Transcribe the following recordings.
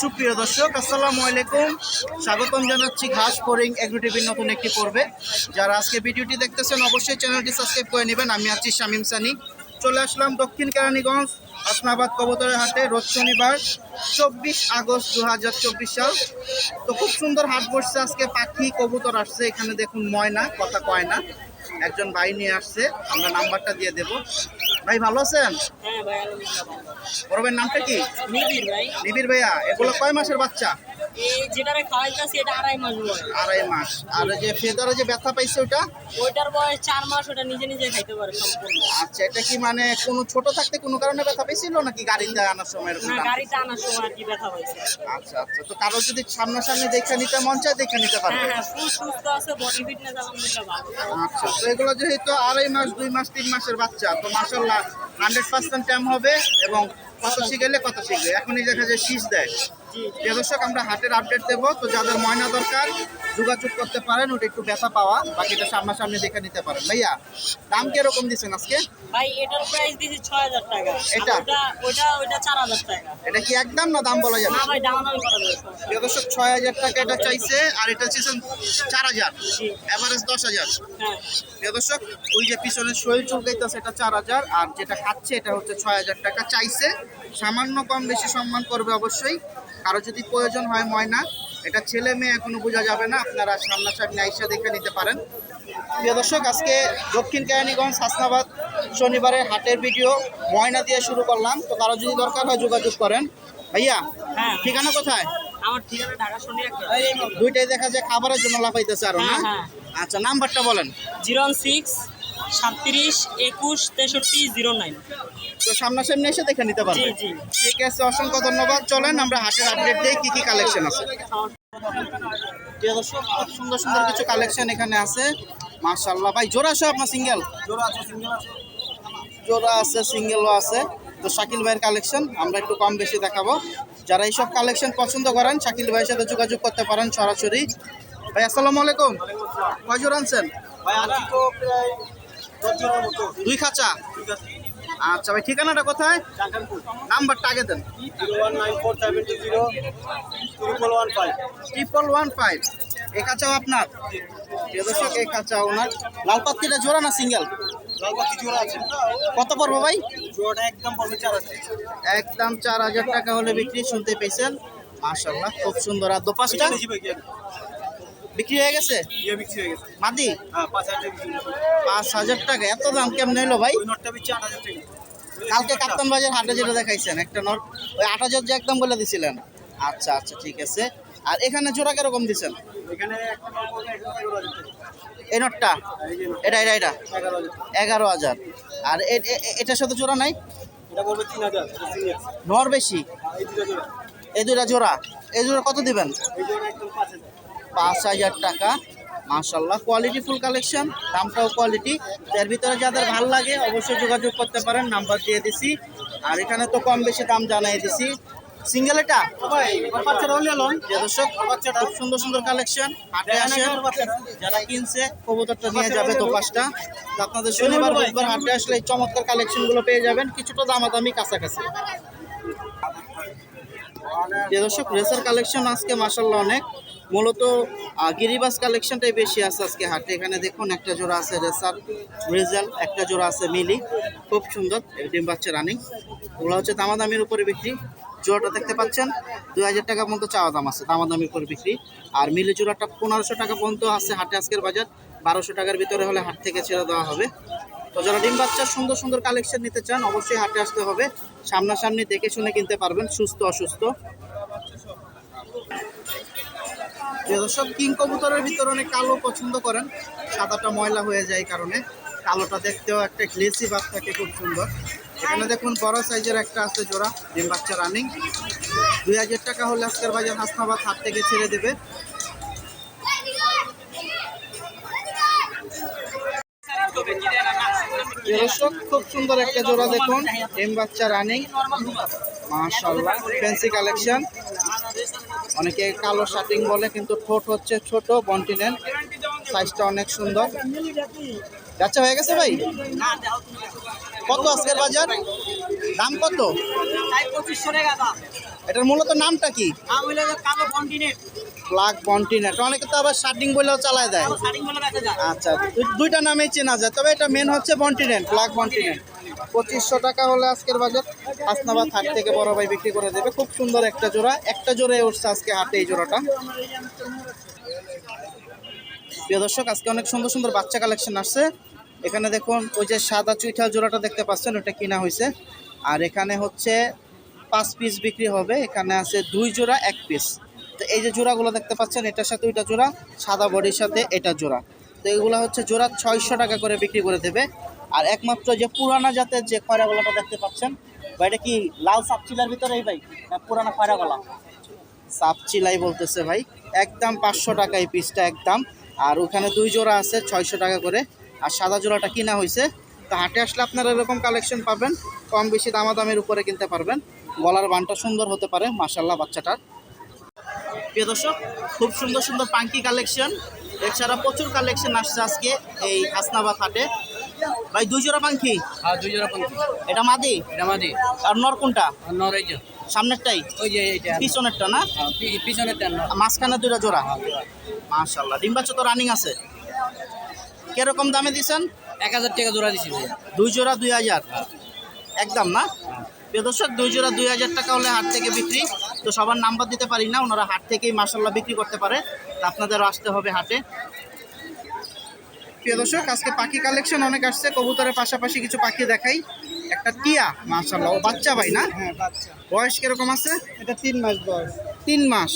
সুপ্রিয় দর্শক, আসসালামু আলাইকুম। স্বাগতম জানাচ্ছি ঘাস ফরিং এগ্রো টিভির নতুন একটি পর্বে। যারা আজকে ভিডিওটি দেখতেছেন, অবশ্যই চ্যানেলটি সাবস্ক্রাইব করে নেবেন। আমি আছি শামিম সানি। চলে আসলাম দক্ষিণ কেরানীগঞ্জ, আসনাবাদ কবুতরের হাটে, রোজ শনিবার, চব্বিশ আগস্ট দু হাজার চব্বিশ সাল। তো খুব সুন্দর হাট বসছে আজকে, পাখি, কবুতর আসছে। এখানে দেখুন ময়না, কথা কয় না। একজন ভাই নিয়ে আসছে আমরা নাম্বারটা দিয়ে দেব। ভাই ভালো আছেন? হ্যাঁ ভাই আলহামদুলিল্লাহ ভালো। বড়বের নামটা কি? নিবির ভাইয়া এগুলো কয় মাসের বাচ্চা? এই খাওয়াইতেছি এটা আড়াই মাস বয়স। আড়াই মাস। আর ওই যে ফেদারে যে ব্যথা পাইছে ওটা? ওইটার বয়স চার মাস ওটা নিজে নিজে খাইতে পারে সম্পূর্ণ। আচ্ছা এটা কি মানে কোনো ছোট থাকতে কোনো কারণে ব্যথা নাকি গাড়িতে আনার সময় এরকম না? গাড়িতে আনার সময় আর কি ব্যথা আচ্ছা আচ্ছা। তো কারও যদি সামনাসামনি দেখে নিতে মন চায় দেখে নিতে পারবে। হ্যাঁ হ্যাঁ ফুল সুস্থ আছে বডি ফিটনেস আলহামদুলিল্লাহ ভালো। আচ্ছা তো এগুলো যেহেতু আড়াই মাস দুই মাস তিন মাসের বাচ্চা তো মাসাল্লাহ হান্ড্রেড পার্সেন্ট হবে এবং কত শিখেলে কত শিখবে। এখনই দেখা যায় শীষ দেয়। দর্শক আমরা হাটের আপডেট দেবো। তো যাদের ময়না দরকার যোগাযোগ করতে পারেন ওটা একটু ব্যথা পাওয়া বাকিটা সামনাসামনি দেখে নিতে পারেন। ভাইয়া দাম কীরকম দিচ্ছেন আজকে? ভাই এটার প্রাইস ছয় হাজার টাকা। এটা? ওটা চার হাজার টাকা। এটা কি একদম না দাম বলা যাবে? না ভাই করা যাবে দর্শক ছয় হাজার টাকা এটা চাইছে আর এটা চাইছেন চার হাজার। এভারেজ দশ হাজার। হ্যাঁ। দর্শক ওই যে পিছনে শরীর চুলকাইতেছে এটা চার হাজার আর যেটা খাচ্ছে এটা হচ্ছে ছয় হাজার টাকা। চাইছে সামান্য কম বেশি সম্মান করবে অবশ্যই। কারও যদি প্রয়োজন হয় ময়না এটা ছেলে মেয়ে এখনও বোঝা যাবে না আপনারা সামনাসামনি আইসা দেখে নিতে পারেন। প্রিয় দর্শক আজকে দক্ষিণ কেরানীগঞ্জ হাসনাবাদ শনিবারের হাটের ভিডিও ময়না দিয়ে শুরু করলাম। তো কারও যদি দরকার হয় যোগাযোগ করেন। ভাইয়া হ্যাঁ। ঠিকানা কোথায়? আমার ঠিকানা ঢাকা দুইটাই দেখা যায় খাবারের জন্য লাফাইতেছে আরও না? হ্যাঁ, হ্যাঁ। আচ্ছা নাম্বারটা বলেন। জিরো সিক্স সাতত্রিশ একুশ তেষট্টি জিরো নাইন। তো সামনাসামনি এসে দেখে নিতে পারবেন জি ঠিক আছে অসংখ্য ধন্যবাদ। চলেন আমরা হাটের আপডেট দিই কি কি কালেকশন আছে? প্রিয় দর্শক খুব সুন্দর সুন্দর কিছু কালেকশন এখানে আছে। মাশাআল্লাহ। ভাই জোড়া আছে আপনার সিঙ্গেল জোড়া আছে সিঙ্গেলও আছে। তো শাকিল ভাইয়ের কালেকশন আমরা একটু কম বেশি দেখাবো। যারা এইসব কালেকশন পছন্দ করেন শাকিল ভাইয়ের সাথে যোগাযোগ করতে পারেন সরাসরি। ভাই আসসালামু আলাইকুম। কয় জোড়া আনছেন? দুই খাঁচা? আচ্ছা ভাই, ঠিকানাটা কোথায়? নাম্বারটা আগে দেন। ট্রিপল ওয়ান ফাইভ এই কাঁচাও আপনার? দর্শক এই কাঁচা ওনার। লাল পাত্রিটা জোড়া না সিঙ্গেল? কত পড়ব ভাই? একদম চার হাজার টাকা হলে বিক্রি, শুনতে পেয়েছেন। মাশাল্লাহ খুব সুন্দর। আর দোপাসটা বিক্রি হয়ে গেছে? মাদি? পাঁচ হাজার টাকা এত দাম কেমন হলো ভাই? কালকে কাপ্তান বাজার হাটে যেটা দেখাইছেন একটা নট ওই আট হাজার যে একদম বলে দিছিলেন। আচ্ছা আচ্ছা ঠিক আছে। আর এখানে জোড়া কীরকম দিছেন? এই নটটা? এটা এটা এটা? এগারো হাজার আর এটার সাথে জোড়া নাই? নর বেশি? এই দুটা জোড়া। এই জোড়া। কত দিবেন? পাঁচ হাজার টাকা। মাশাল্লাহ কোয়ালিটি ফুল কালেকশন দামটাও কোয়ালিটি এর ভিতরে যাদের ভালো লাগে অবশ্যই যোগাযোগ করতে পারেন নাম্বার দিয়ে দিছি। আর এখানে তো কম বেশি দাম জানাই দিছি। সিঙ্গেল এটা? দর্শক খুব সুন্দর সুন্দর কালেকশন হাটে আসে যারা কিনছে কবুতরটা নিয়ে যাবে তো পাঁচটা আপনাদের শনিবার বুধবার হাটে আসলে এই চমৎকার কালেকশনগুলো পেয়ে যাবেন। কিছুটা দামাদামি কাছাকাছি। যে দর্শক, রেসার কালেকশন আজকে মাসাল্লাহ অনেক। মূলত গিরিবাস কালেকশনটাই বেশি আছে আজকে হাটে। এখানে দেখুন, একটা জোড়া আছে রেসার রেজাল, একটা জোড়া আছে মিলি। খুব সুন্দর ডিম বাচ্চা রানিং। ওগুলো হচ্ছে দামাদামির উপরে বিক্রি। জোড়াটা দেখতে পাচ্ছেন দুই হাজার টাকা পর্যন্ত চাওয়া দাম আছে, দামাদামির উপরে বিক্রি। আর মিলি জোড়াটা পনেরোশো টাকা পর্যন্ত আছে হাটে আজকের বাজার। বারোশো টাকার ভিতরে হলে হাট থেকে ছেড়ে দেওয়া হবে। তো যারা ডিম বাচ্চার সুন্দর সুন্দর কালেকশন নিতে চান, অবশ্যই হাটে আসতে হবে। সামনাসামনি দেখে শুনে কিনতে পারবেন, সুস্থ, অসুস্থ। দর্শক, কিং কবুতরের ভিতরে কালো পছন্দ করেন। সাদাটা ময়লা হয়ে যায় কারণে। কালোটা দেখতেও একটা গ্লেসি ভাব থাকে, খুব সুন্দর। এখানে দেখুন, বড় সাইজের একটা আছে জোড়া, ডিম বাচ্চা রানিং দুই হাজার টাকা হলে আজকের বাজার হাসনাবাদ হাট থেকে ছেড়ে দেবে। দর্শক খুব সুন্দর একটা জোড়া দেখুন। এম বাচ্চা রানিং মাশাল্লাহ ফ্যান্সি কালেকশন অনেকে কালো শার্টিং বলে কিন্তু ঠোঁট হচ্ছে ছোট বন্টিনেন সাইজটা অনেক সুন্দর। আচ্ছা হয়ে গেছে ভাই? কত আজকের বাজার? দাম কত? এটার মূলত নামটা কি? নাম কালো ব্ল্যাক বন্টিনেট অনেকে তো আবার শার্টিং বলেও চালায় দেয়। আচ্ছা দুইটা নামেই চেনা যায় তবে এটা মেন হচ্ছে বন্টিনেন্ট ব্ল্যাক বন্টিনেন্ট পঁচিশশো টাকা হলে আজকের বাজার হাসনাবাদ হাট থেকে বড় ভাই বিক্রি করে দেবে। খুব সুন্দর একটা জোড়া। একটা জোড়ায় উঠছে আজকে হাটে এই জোড়াটা। প্রিয় দর্শক আজকে অনেক সুন্দর সুন্দর বাচ্চা কালেকশন আসছে। এখানে দেখুন ওই যে সাদা চুইঠাল জোড়াটা দেখতে পাচ্ছেন ওটা কিনা হয়েছে। আর এখানে হচ্ছে পাঁচ পিস বিক্রি হবে। এখানে আছে দুই জোড়া এক পিস তো এই যে জোড়াগুলো দেখতে পাচ্ছেন, এটার সাথে ওইটা জোড়া, সাদা বডির সাথে এটা জোড়া। তো এগুলো হচ্ছে জোড়া ছয়শো টাকা করে বিক্রি করে দেবে। আর একমাত্র যে পুরানা জাতের যে খয়রাগুলোটা দেখতে পাচ্ছেন বা এটা কি লাল সাপচিলার ভিতরে এই ভাই পুরানা খয়রাগলা? সাপচিলাই বলতেছে ভাই, একদম পাঁচশো টাকা এই পিসটা একদম। আর ওখানে দুই জোড়া আছে, ছয়শো টাকা করে। আর সাদা জোড়াটা কিনা হয়েছে তো হাটে আসলে আপনারা এরকম কালেকশন পাবেন, কম বেশি দামাদামের উপরে কিনতে পারবেন। গলার বানটা সুন্দর হতে পারে মাসাল্লাহ বাচ্চাটার। প্রিয় দর্শক খুব সুন্দর সুন্দর পাঙ্কি কালেকশন এছাড়া প্রচুর কালেকশন আসছে আজকে এই হাসনাবাদ হাটে। ভাই দুই জোড়া পাঙ্কি হ্যাঁ দুই জোড়া পাখি এটা মাদি? এটা মাদি। আর নর কোনটা? নর এই যে। সামনেরটাই? ওই যে এইটা। পিছনেরটা না? পিছনেরটা পি- পিছনের টান নর। মাঝখানে দুইটা জোড়া? মাশাল্লাহ ডিম বাচ্চা তো রানিং আছে। কীরকম দামে দিছেন? এক হাজার টাকা জোড়া দিছি ভাই। দুই জোড়া দুই হাজার। একদম না? দর্শক দুই জোড়া দুই হাজার টাকা হলে হাট থেকে বিক্রি। তো সবার নাম্বার দিতে পারি না ওনারা হাট থেকেই মার্শাল্লাহ বিক্রি করতে পারে। তা আপনাদেরও আসতে হবে হাটে। প্রিয় দর্শক আজকে পাখি কালেকশন অনেক আসছে কবুতরের পাশাপাশি কিছু পাখি দেখাই। একটা টিয়া মার্শাল্লাহ বাচ্চা ভাই না? হ্যাঁ বয়স কীরকম আছে? এটা তিন মাস বয়স। তিন মাস।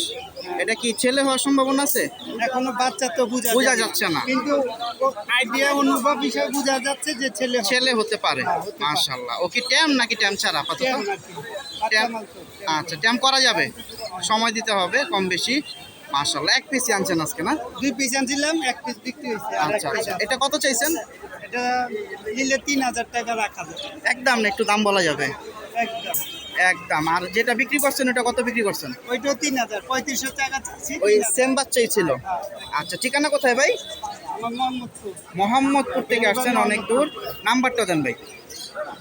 এটা কি ছেলে হওয়ার সম্ভাবনা আছে? এখনও বাচ্চা তো বোঝা বোঝা যাচ্ছে না। কিন্তু আইডিয়া অনুভব হিসাবে বোঝা যাচ্ছে যে ছেলে ছেলে হতে পারে। হ্যাঁ। মাশাল্লাহ ও কি ট্যাম নাকি ট্যাম ছাড়া আপাতত? ট্যাম। আচ্ছা ট্যাম করা যাবে। সময় দিতে হবে কম বেশি। মাশাল্লাহ এক পিস আনছেন আজকে না? দুই পিস আনছিলাম এক পিস বিক্রি হয়েছে আচ্ছা আচ্ছা। এটা কত চাইছেন? এটা নিলে তিন হাজার টাকা রাখা যাবে। একদম না একটু দাম বলা যাবে। একদম। একদম। আর যেটা বিক্রি করছেন ওটা কত বিক্রি করছেন? ওইটাও তিন হাজার পঁয়ত্রিশশো টাকা ওই। সেম বাচ্চাই ছিল? আচ্ছা ঠিকানা কোথায় ভাই? মোহাম্মদপুর। থেকে আসছেন অনেক দূর। নাম্বারটা দেন ভাই।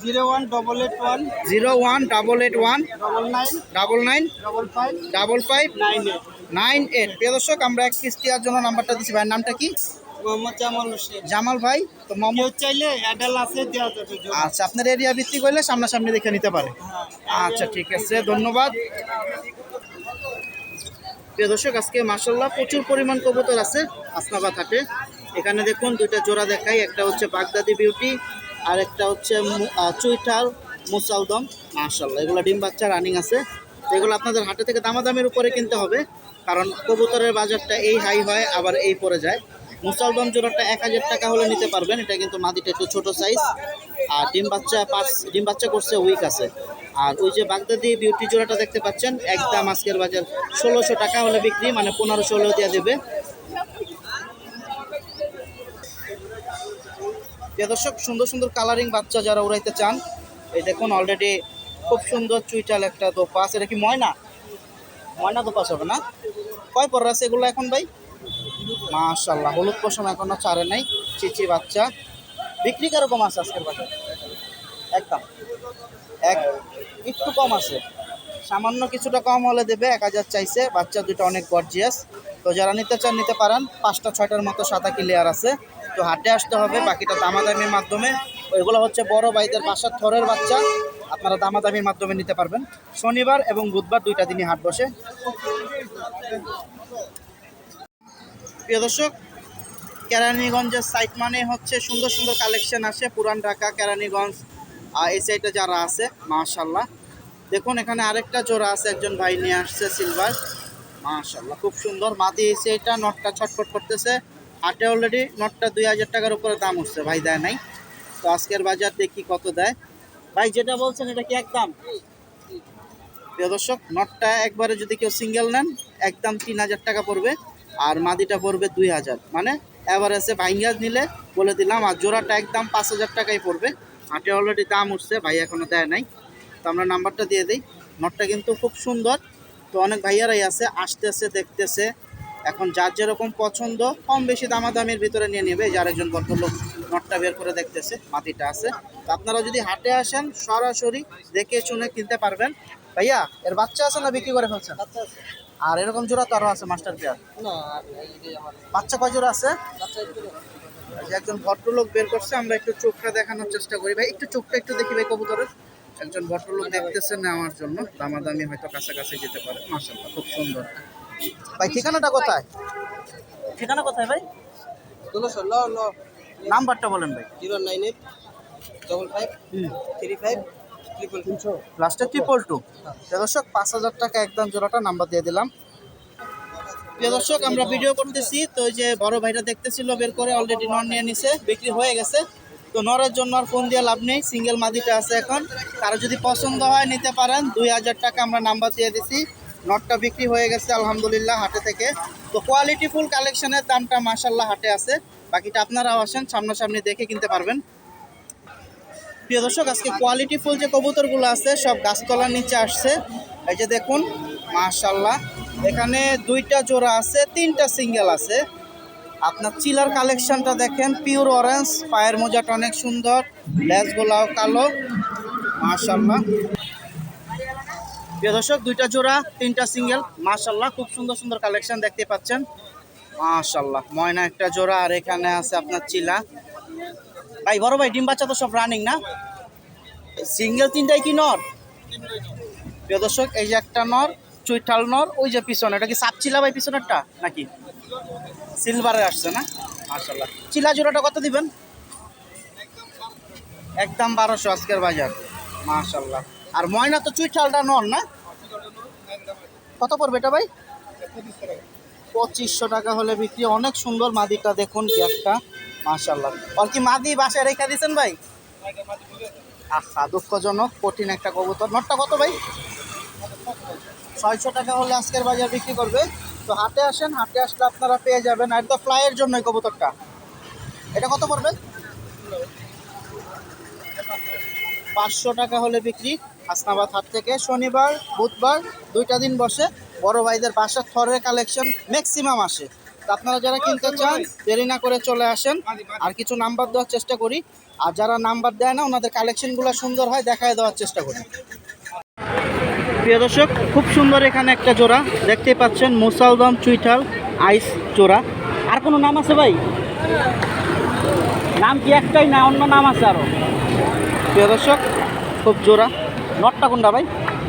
Zero one double eight one zero one double eight one double nine double nine double five double five nine eight. Nine eight. প্রিয় দর্শক আমরা এক কিস্তিয়ার জন্য নাম্বারটা দিচ্ছি। ভাইয়ের নামটা কি? মোহাম্মদ জামাল হোসেন। জামাল ভাই তো মোহাম্মদ চাইলে অ্যাডাল আছে দেওয়া যাবে আচ্ছা আপনার এরিয়া ভিত্তিক হলে সামনাসামনি দেখে নিতে পারে। হ্যাঁ। আচ্ছা ঠিক আছে ধন্যবাদ। প্রিয় দর্শক আজকে মাসাল্লাহ প্রচুর পরিমাণ কবুতর আছে আসনাবাদ হাটে। এখানে দেখুন দুইটা জোড়া দেখাই একটা হচ্ছে বাগদাদি বিউটি আর একটা হচ্ছে চুইঠাল মুসালদম। মাসাল্লাহ এগুলো ডিম বাচ্চা রানিং আছে। এগুলো আপনাদের হাটে থেকে দামাদামের উপরে কিনতে হবে কারণ কবুতরের বাজারটা এই হাই হয় আবার এই পড়ে যায়। মুসালদম জোড়াটা এক হাজার টাকা হলে নিতে পারবেন। এটা কিন্তু মাদিটা একটু ছোট সাইজ আর ডিম বাচ্চা পাঁচ, ডিম বাচ্চা করছে উইক আছে। আর ওই যে বাগদাদি বিউটি জোড়াটা দেখতে পাচ্ছেন, একদম আজকের বাজার ষোলোশো টাকা হলে বিক্রি মানে পনেরো ষোলো দেওয়া দেবে। দর্শক, সুন্দর সুন্দর কালারিং বাচ্চা যারা উড়াইতে চান, এই দেখুন অলরেডি খুব সুন্দর চুইটাল একটা দোপাস এটা কি ময়না? ময়না দোপাস হবে না? কয় পর আছে এগুলো এখন ভাই? মাশাল্লাহ হলুদ পশম এখনও চারে নাই, চিচি বাচ্চা। বিক্রি কীরকম আছে আজকের বাজার? একদম। এক, একটু কম আছে। সামান্য কিছুটা কম হলে দেবে, এক হাজার চাইছে। বাচ্চা দুটো অনেক গর্জিয়াস তো যারা নিতে চান, নিতে পারেন। পাঁচটা, ছয়টার মতো সাদা ক্লিয়ার আছে। তো হাটে আসতে হবে, বাকিটা দামাদামির মাধ্যমে। ওইগুলো হচ্ছে বড় ভাইদের বাসার থরের বাচ্চা। আপনারা দামাদামির মাধ্যমে নিতে পারবেন। শনিবার এবং বুধবার দুইটা দিনই হাট বসে। প্রিয় দর্শক, কেরানীগঞ্জের সাইট মানে হচ্ছে সুন্দর সুন্দর কালেকশন আসে, পুরান ঢাকা, কেরানীগঞ্জ এই সাইডে যারা আছে মাশাল্লাহ দেখুন, এখানে আরেকটা জোড়া আছে, একজন ভাই নিয়ে আসছে সিলভার মাশাল্লাহ খুব সুন্দর। মাদি এসে এটা নটটা ছটফট করতেছে। হাটে অলরেডি নটটা দুই হাজার টাকার উপরে দাম উঠছে, ভাই দেয় নাই। তো আজকের বাজার দেখি কত দেয়। ভাই, যেটা বলছেন, এটা কি একদম? প্রিয় দর্শক, নটটা একবারে যদি কেউ সিঙ্গেল নেন, একদম তিন হাজার টাকা পড়বে। আর মাদিটা পড়বে দুই হাজার। মানে অ্যাভারেজে ভাইঙ্গা নিলে বলে দিলাম, আর জোড়াটা একদম পাঁচ হাজার টাকাই পড়বে। হাটে অলরেডি দাম উঠছে, ভাই এখনও দেয় নাই। তো আমরা নাম্বারটা দিয়ে দিই। নটটা কিন্তু খুব সুন্দর। তো অনেক ভাইয়ারাই আছে, আসতেছে, দেখতেছে। এখন যার যেরকম পছন্দ, কম বেশি দামাদামির ভিতরে নিয়ে নেবে। যার একজন ভদ্রলোক নটটা বের করে দেখতেছে, মাটিটা আছে। তো আপনারা যদি হাটে আসেন, সরাসরি দেখে শুনে কিনতে পারবেন। ভাইয়া, এর বাচ্চা আছে না বিক্রি করে ফেলছেন? আর এরকম জোড়া তো আরও আছে মাস্টার পেয়ার বাচ্চা কয় জোড়া আছে? যে একজন ভদ্রলোক বের করছে আমরা একটু চোখটা দেখানোর চেষ্টা করি। ভাই একটু চোখটা একটু দেখি ভাই কবুতরের। একজন ভদ্রলোক দেখতেছেন নেওয়ার জন্য দামাদামি হয়তো কাছাকাছি যেতে পারে। মাশাআল্লাহ খুব সুন্দর। ভাই ঠিকানাটা কোথায়? ঠিকানা কোথায় ভাই? নাম্বারটা বলেন ভাই। Zero nine eight double five three five লাস্টে ট্রিপল টু প্রিয় দর্শক পাঁচ হাজার টাকা একদম জোড়াটা নাম্বার দিয়ে দিলাম। প্রিয় দর্শক আমরা ভিডিও করতেছি। তো ওই যে বড় ভাইটা দেখতেছিল বের করে অলরেডি নর নিয়ে নিছে বিক্রি হয়ে গেছে। তো নরের জন্য আর ফোন দিয়ে লাভ নেই সিঙ্গেল মাদিটা আছে এখন। কারও যদি পছন্দ হয় নিতে পারেন। দুই হাজার টাকা আমরা নাম্বার দিয়ে দিছি। নটটা বিক্রি হয়ে গেছে আলহামদুলিল্লাহ হাটে থেকে। তো কোয়ালিটি ফুল কালেকশনের দামটা মাসাল্লাহ হাটে আছে। বাকিটা আপনারাও আসেন সামনাসামনি দেখে কিনতে পারবেন। প্রিয় দর্শক, আজকে কোয়ালিটি ফুল যে কবুতরগুলো আছে, সব গাছতলার নিচে আসছে। এই যে দেখুন মাশাল্লাহ এখানে দুইটা জোড়া আছে, তিনটা সিঙ্গেল আছে। আপনার চিলার কালেকশনটা দেখেন পিওর অরেঞ্জ পায়ের মোজাটা অনেক সুন্দর লেজগুলাও কালো মাশাল্লাহ প্রিয় দর্শক, দুইটা জোড়া, তিনটা সিঙ্গেল মাশাল্লাহ খুব সুন্দর সুন্দর কালেকশন দেখতে পাচ্ছেন। মাশাল্লাহ ময়না একটা জোড়া, আর এখানে আছে আপনার চিলা। ভাই, বড় ভাই, ডিম বাচ্চা তো সব রানিং না? সিঙ্গেল তিনটাই কি নর? প্রিয় দর্শক, এই যে একটা নর চুইঠাল নর, ওই যে পিছনে, এটা কি সাপ চিলা ভাই পিছনেরটা নাকি? সিলভারে আসছে না? মাশাল্লাহ চিলা জোড়াটা কত দিবেন? একদম বারোশো আজকের বাজার। মাশাল্লাহ আর ময়না তো চুইঠালটা নর না? কত পড়বে এটা ভাই? পঁচিশশো টাকা হলে বিক্রি, অনেক সুন্দর মাদিটা দেখুন কি একটা। মাশাল্লাহ আর কি মাদি বাসায় রেখে দিয়েছেন ভাই? আহা, দুঃখজনক, কঠিন একটা কবুতর। কত ভাই? ছয়শো টাকা হলে আজকের বিক্রি করবে। তো আসেন আপনারা পেয়ে যাবেন। আর তো ফ্লাইয়ের জন্য কবুতরটা। এটা কত পড়বে? পাঁচশো টাকা হলে বিক্রি। হাসনাবাদ হাট থেকে শনিবার, বুধবার, দুইটা দিন বসে। বড় ভাইদের বাসার থরের কালেকশন ম্যাক্সিমাম আসে। আপনারা যারা কিনতে চান, দেরি না করে চলে আসেন। আর কিছু নাম্বার দেওয়ার চেষ্টা করি। আর যারা নাম্বার দেয় না, ওনাদের কালেকশনগুলো সুন্দর হয়, দেখায় দেওয়ার চেষ্টা করি। প্রিয় দর্শক, খুব সুন্দর এখানে একটা জোড়া। দেখতেই পাচ্ছেন, মুসালদম চুইঠাল আইস জোড়া। আর কোনো নাম আছে ভাই? নাম কি একটাই না অন্য নাম আছে আরও? প্রিয় দর্শক, খুব জোড়া। নটটা কোনটা ভাই?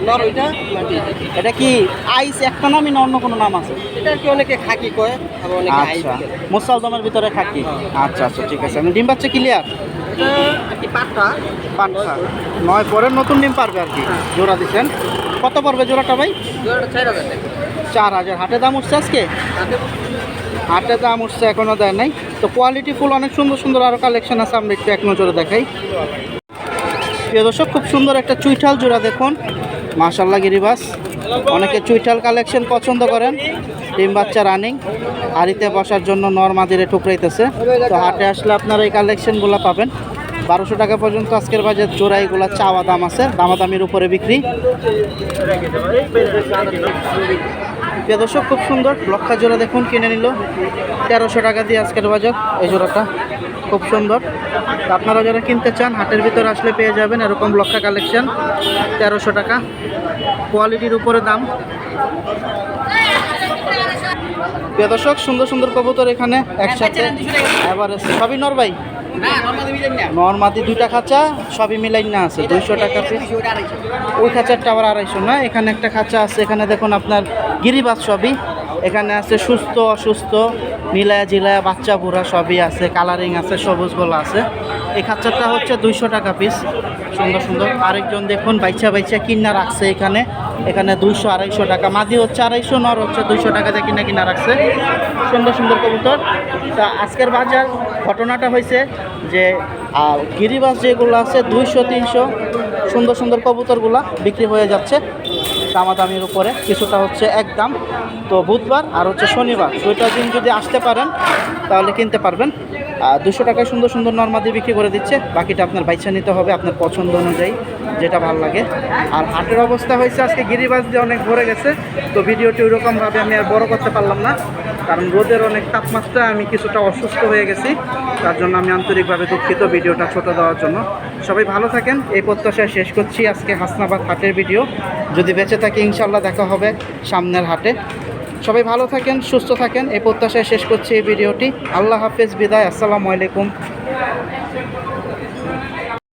নর ওইটা? মাটি এটা কি আইস একটা নামই না অন্য কোনো নাম আছে? এটা কি অনেকে খাকি কয় আবার অনেকে আইস আচ্ছা। মুসালদমের ভিতরে থাকি আচ্ছা আচ্ছা ঠিক আছে। আমি ডিম পাচ্ছে ক্লিয়ার আর নয় পরে নতুন ডিম পারবে আর কি। জোড়া দিচ্ছেন। কত পড়বে জোড়াটা ভাই? চার হাজার হাটে দাম উঠছে আজকে? হাটে দাম উঠছে এখনও দেয় নাই। তো কোয়ালিটি ফুল অনেক সুন্দর সুন্দর আরও কালেকশন আছে আমরা একটু এক নজরে দেখাই। প্রিয় দর্শক খুব সুন্দর একটা চুইঠাল জোড়া দেখুন। মাশাল্লাহ গিরিবাস। অনেকে চুইঠাল কালেকশন পছন্দ করেন। ডিম বাচ্চা রানিং হাড়িতে বসার জন্য নর্মাদিরে ঠুকরাইতেছে। তো হাটে আসলে আপনারা এই কালেকশনগুলো পাবেন। বারোশো টাকা পর্যন্ত আজকের বাজার জোড়া চাওয়া দাম আছে। দামাদামির উপরে বিক্রি। দর্শক, খুব সুন্দর। লক্ষা জোড়া দেখুন, কিনে নিল। তেরোশো টাকা দিয়ে আজকের বাজার। এই জোড়াটা। খুব সুন্দর। আপনারা যারা কিনতে চান, হাটের ভিতরে আসলে পেয়ে যাবেন এরকম লক্ষা কালেকশন, তেরোশো টাকা। কোয়ালিটির উপরে দাম। দর্শক, সুন্দর সুন্দর কবুতর এখানে একসাথে। এবার সবই নরবাই নর্মাদি দুইটা খাঁচা, সবই মিলাই না আছে, দুইশো টাকা ওই খাঁচারটা আবার আড়াইশো না, এখানে একটা খাঁচা আছে, এখানে দেখুন আপনার গিরিবাস সবই। এখানে আছে সুস্থ, অসুস্থ নীলায়া জিলায়া, বাচ্চা, বুড়া সবই আছে কালারিং আছে, সবুজ গোলা আছে। এই খাঁচারটা হচ্ছে দুইশো টাকা পিস সুন্দর সুন্দর। আরেকজন দেখুন, বাইচা বাইচা কিনা রাখছে এখানে। এখানে দুইশো, আড়াইশো টাকা। মাদি হচ্ছে আড়াইশো, নর হচ্ছে দুইশো টাকা দিয়ে কিনা কিনা রাখছে। সুন্দর সুন্দর কবুতর। তা আজকের বাজার, ঘটনাটা হয়েছে যে গিরিবাস যেগুলো আছে, দুইশো, তিনশো, সুন্দর সুন্দর কবুতরগুলা বিক্রি হয়ে যাচ্ছে। দামাদামির উপরে কিছুটা হচ্ছে একদম তো বুধবার আর হচ্ছে শনিবার দুইটা দিন যদি আসতে পারেন, তাহলে কিনতে পারবেন। দুশো টাকায় সুন্দর সুন্দর নর্মাদি বিক্রি করে দিচ্ছে। বাকিটা আপনার বাইচা নিতে হবে আপনার পছন্দ অনুযায়ী, যেটা ভালো লাগে। আর হাটের অবস্থা হয়েছে, আজকে গিরিবাস দিয়ে অনেক ভরে গেছে। তো ভিডিওটি ওইরকমভাবে আমি আর বড় করতে পারলাম না। কারণ রোদের অনেক তাপমাত্রা আমি কিছুটা অসুস্থ হয়ে গেছি। তার জন্য আমি আন্তরিকভাবে দুঃখিত ভিডিওটা ছোট দেওয়ার জন্য। সবাই ভালো থাকেন, এই প্রত্যাশায় শেষ করছি আজকে হাসনাবাদ হাটের ভিডিও। যদি বেঁচে থাকি ইনশাল্লাহ দেখা হবে সামনের হাটে। সবাই ভালো থাকেন, সুস্থ থাকেন, এই প্রত্যাশায় শেষ করছি এই ভিডিওটি। আল্লাহ হাফেজ, বিদায়, আসসালামু আলাইকুম।